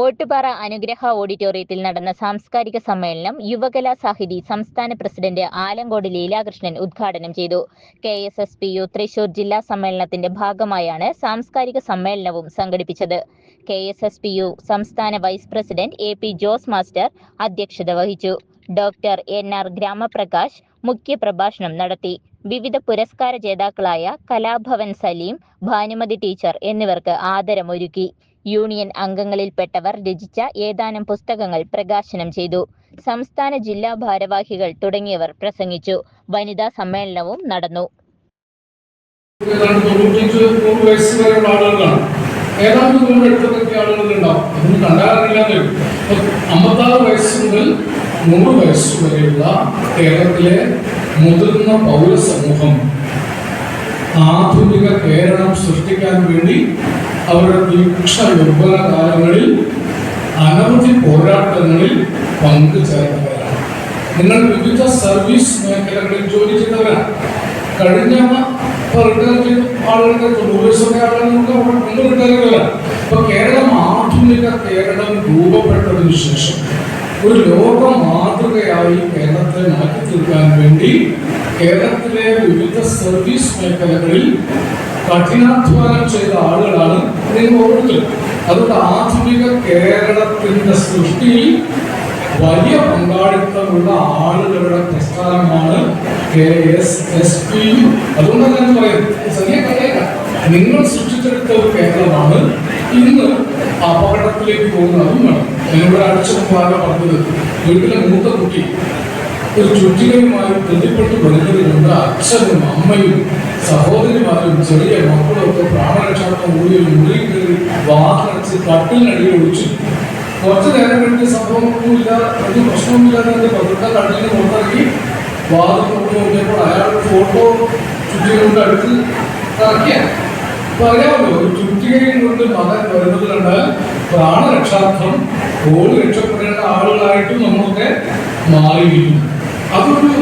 ഓട്ടുപാറ അനുഗ്രഹ ഓഡിറ്റോറിയത്തിൽ നടന്ന സാംസ്കാരിക സമ്മേളനം യുവകലാ സാഹിതി സംസ്ഥാന പ്രസിഡന്റ് ആലങ്കോട് ലീലാകൃഷ്ണൻ ഉദ്ഘാടനം ചെയ്തു. K S S P U Thrissur ജില്ലാ സമ്മേളനത്തിന്റെ ഭാഗമായാണ് സാംസ്കാരിക സമ്മേളനവും സംഘടിപ്പിച്ചത്. K S S P U സംസ്ഥാന vice president A P Jose master അധ്യക്ഷത വഹിച്ചു. ഡോക്ടർ എൻ ആർ ഗ്രാമപ്രകാശ് മുഖ്യപ്രഭാഷണം നടത്തി. വിവിധ പുരസ്കാര ജേതാക്കളായ കലാഭവൻ സലീം ഭാനുമതി ടീച്ചർ എന്നിവർക്ക് ആദരമൊരുക്കി. യൂണിയൻ അംഗങ്ങളിൽപ്പെട്ടവർ രചിച്ച ഏതാനും പുസ്തകങ്ങൾ പ്രകാശനം ചെയ്തു. സംസ്ഥാന ജില്ലാ ഭാരവാഹികൾ തുടങ്ങിയവർ പ്രസംഗിച്ചു. വനിതാ സമ്മേളനവും നടന്നു. നൂറ് വയസ്സ് വരെയുള്ള കേരളത്തിലെ മുതിർന്ന പൗരസമൂഹം ആധുനിക കേരളം സൃഷ്ടിക്കാൻ വേണ്ടി അവരുടെ ദീക്ഷ ദുർബല കാലങ്ങളിൽ അനവധി പോരാട്ടങ്ങളിൽ പങ്കുചേർന്നവരാണ്. നിങ്ങൾ വിവിധ സർവീസ് മേഖലകളിൽ ജോലി ചെയ്തവരാണ് കഴിഞ്ഞ കേരളം ആധുനിക കേരളം രൂപപ്പെട്ടതിന് ശേഷം ഒരു ലോക മാതൃകയായി കേരളത്തെ മാറ്റി തീർക്കാൻ വേണ്ടി കേരളത്തിലെ വിവിധ സർവീസ് മേഖലകളിൽ കഠിനാധ്വാനം ചെയ്ത ആളുകളാണ് നിങ്ങൾ ഓരോരുത്തരും അതുകൊണ്ട് ആധുനിക കേരളത്തിന്റെ സൃഷ്ടിയിൽ വലിയ പങ്കാളിത്തമുള്ള ആളുകളുടെ പ്രസ്ഥാനമാണ് കെ എസ് എസ് പി. അതുകൊണ്ട് ഞാൻ പറയുന്നത് നിങ്ങൾ സൃഷ്ടിച്ചെടുത്ത ഒരു കേരളമാണ് ഇന്ന് അപകടത്തിലേക്ക് പോകുന്നതും. വേണം. ഞാനിവിടെ അടിച്ചു പറഞ്ഞത്? വീട്ടിലെ മൂത്ത കുട്ടി. ഒരു ചുറ്റികയുമായി ബന്ധപ്പെട്ട് വരുന്നത് അച്ഛനും അമ്മയും സഹോദരിമാരും ചെറിയ മക്കളും ഒക്കെ പ്രാണരക്ഷാർത്ഥം ഓടി ഒരു മുറിയിൽ കയറി വാഹനടിച്ച് കട്ടിലിനടിയിൽ ഒളിച്ചു. കുറച്ച് നേരം കഴിഞ്ഞ് സംഭവമൊന്നുമില്ല ഒരു പ്രശ്നവുമില്ലാതെ എന്റെ പതുക്കെ കണ്ണിന് പുറത്തിറങ്ങി വാദം കൊണ്ട് നോക്കിയപ്പോൾ അയാളുടെ ഫോട്ടോ ചുറ്റിക കൊണ്ട് അടുത്ത് ഇറക്കിയ അപ്പൊ അറിയാമല്ലോ ഒരു ചുറ്റികയും കൊണ്ട് മകൻ വരുന്നത് കണ്ടാൽ പ്രാണരക്ഷാർത്ഥം ഓടി രക്ഷപ്പെടേണ്ട ആളുകളായിട്ടും നമ്മളൊക്കെ മാറിയിരിക്കുന്നു. അതൊരു